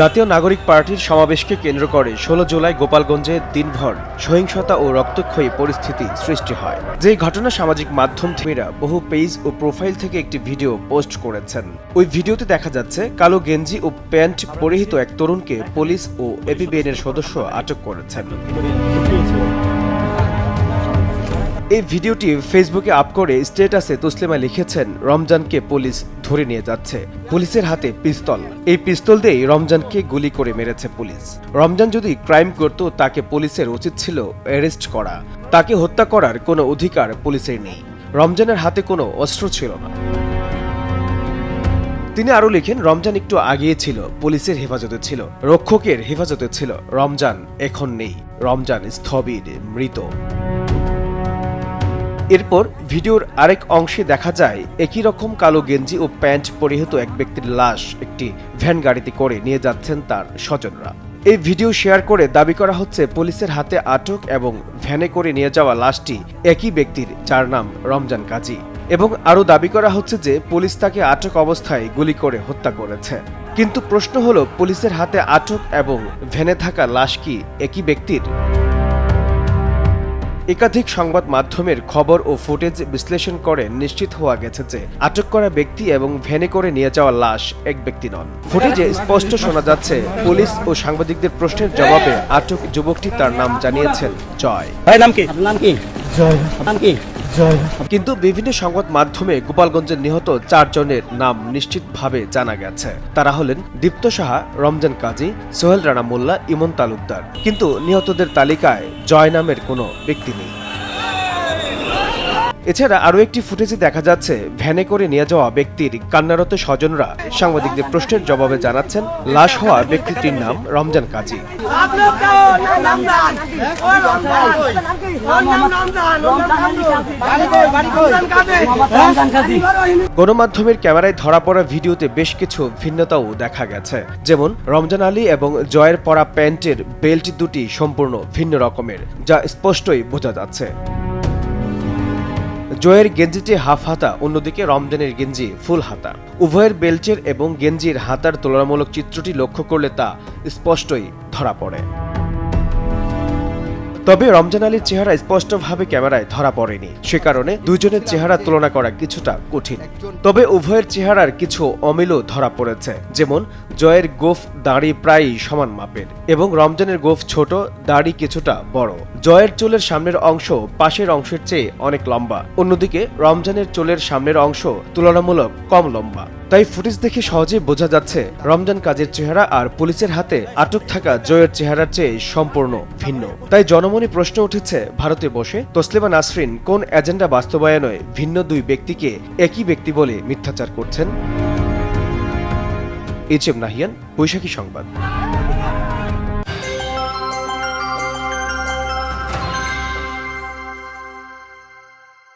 জাতীয় নাগরিক পার্টির সমাবেশকে কেন্দ্র করে ষোলো জুলাই গোপালগঞ্জে দিনভর সহিংসতা ও রক্তক্ষয়ী পরিস্থিতি সৃষ্টি হয়। যে ঘটনা সামাজিক মাধ্যম থেকেরা বহু পেজ ও প্রোফাইল থেকে একটি ভিডিও পোস্ট করেছেন। ওই ভিডিওতে দেখা যাচ্ছে কালো গেঞ্জি ও প্যান্ট পরিহিত এক তরুণকে পুলিশ ও এপিবিএনের সদস্য আটক করেছেন। এই ভিডিওটি ফেসবুকে আপ করে স্ট্যাটাসে তসলিমা লিখেছেন, রমজানকে পুলিশ ধরে নিয়ে যাচ্ছে। পুলিশের হাতে পিস্তল। এই পিস্তল দিয়েই রমজানকে গুলি করে মেরেছে পুলিশ। রমজান যদি ক্রাইম করত, তাকে পুলিশের উচিত ছিল অ্যারেস্ট করা। তাকে হত্যা করার কোনো অধিকার পুলিশের নেই। রমজানের হাতে কোনো অস্ত্র ছিল না। তিনি আরও লিখেন, রমজান একটু আগিয়ে ছিল, পুলিশের হেফাজতে ছিল। রক্ষকের হেফাজতে ছিল। রমজান এখন নেই। রমজান স্থবির, মৃত। এরপর ভিডিওর আরেক অংশে দেখা যায়, একই রকম কালো গেঞ্জি ও প্যান্ট পরিহিত এক ব্যক্তির লাশ একটি ভ্যান গাড়িতে করে নিয়ে যাচ্ছেন তার স্বজনরা। এই ভিডিও শেয়ার করে দাবি করা হচ্ছে, পুলিশের হাতে আটক এবং ভ্যানে করে নিয়ে যাওয়া লাশটি একই ব্যক্তির, যার নাম রমজান কাজী। এবং আরও দাবি করা হচ্ছে যে, পুলিশ তাকে আটক অবস্থায় গুলি করে হত্যা করেছে। কিন্তু প্রশ্ন হলো, পুলিশের হাতে আটক এবং ভ্যানে থাকা লাশ কি একই ব্যক্তির? একাধিক সংবাদ মাধ্যমের খবর ও ফুটেজ বিশ্লেষণ করে নিশ্চিত হওয়া গেছে যে আটক করা ব্যক্তি এবং ভ্যানে করে নিয়ে যাওয়া লাশ এক ব্যক্তি নন। ফুটেজে স্পষ্ট শোনা যাচ্ছে পুলিশ ও সাংবাদিকদের প্রশ্নের জবাবে আটক যুবকটি তার নাম জানিয়েছেন জয়। ভাই নাম কি? নাম কি? জয়। নাম কি? জয় কিন্তু বিভিন্ন সংবাদ মাধ্যমে গোপালগঞ্জের নিহত চারজনের নাম নিশ্চিতভাবে জানা গেছে। তারা হলেন দীপ্ত সাহা, রমজান কাজী, সোহেল রানা মোল্লা, ইমন তালুকদার। কিন্তু নিহতদের তালিকায় জয় নামের কোনো ব্যক্তি নেই। এছাড়া আরও একটি ফুটেজে দেখা যাচ্ছে, ভ্যানে করে নিয়ে যাওয়া ব্যক্তির কান্নারত স্বজনরা সাংবাদিকদের প্রশ্নের জবাবে জানাচ্ছেন, লাশ হওয়া ব্যক্তিটির নাম রমজান কাজী। গণমাধ্যমের ক্যামেরায় ধরা পড়া ভিডিওতে বেশ কিছু ভিন্নতাও দেখা গেছে। যেমন, রমজান আলী এবং জয়ের পরা প্যান্টের বেল্ট দুটি সম্পূর্ণ ভিন্ন রকমের, যা স্পষ্টই বোঝা যাচ্ছে। জয়ের গেঞ্জিটি হাফ হাতা, অন্যদিকে রমজানের গেঞ্জি ফুল হাতা। উভয়ের বেলচের এবং গেঞ্জির হাতার তুলনামূলক চিত্রটি লক্ষ্য করলে তা স্পষ্টই ধরা পড়ে। তবে রমজান আলীর চেহারা স্পষ্টভাবে ক্যামেরায় ধরা পড়েনি। সে কারণে দুজনের চেহারা তুলনা করা কিছুটা কঠিন। তবে উভয়ের চেহারার কিছু অমিলও ধরা পড়েছে, যেমন জয়ের গোফ দাড়ি প্রায়ই সমান মাপের এবং রমজানের গোফ ছোট, দাড়ি কিছুটা বড়। জয়ের চুলের সামনের অংশ পাশের অংশের চেয়ে অনেক লম্বা। অন্যদিকে রমজানের চুলের সামনের অংশ তুলনামূলক কম লম্বা। তাই ফুটেজ দেখে সহজেই বোঝা যাচ্ছে রমজান কাজের চেহারা আর পুলিশের হাতে আটক থাকা জয়ের চেহারার চেয়ে সম্পূর্ণ ভিন্ন। তাই জনমনে প্রশ্ন উঠেছে, ভারতে বসে তসলিমা নাসরিন কোন এজেন্ডা বাস্তবায়নে ভিন্ন দুই ব্যক্তিকে একই ব্যক্তি বলে মিথ্যাচার করছেন? এইচ এম নাহিয়ান, বৈশাখী সংবাদ।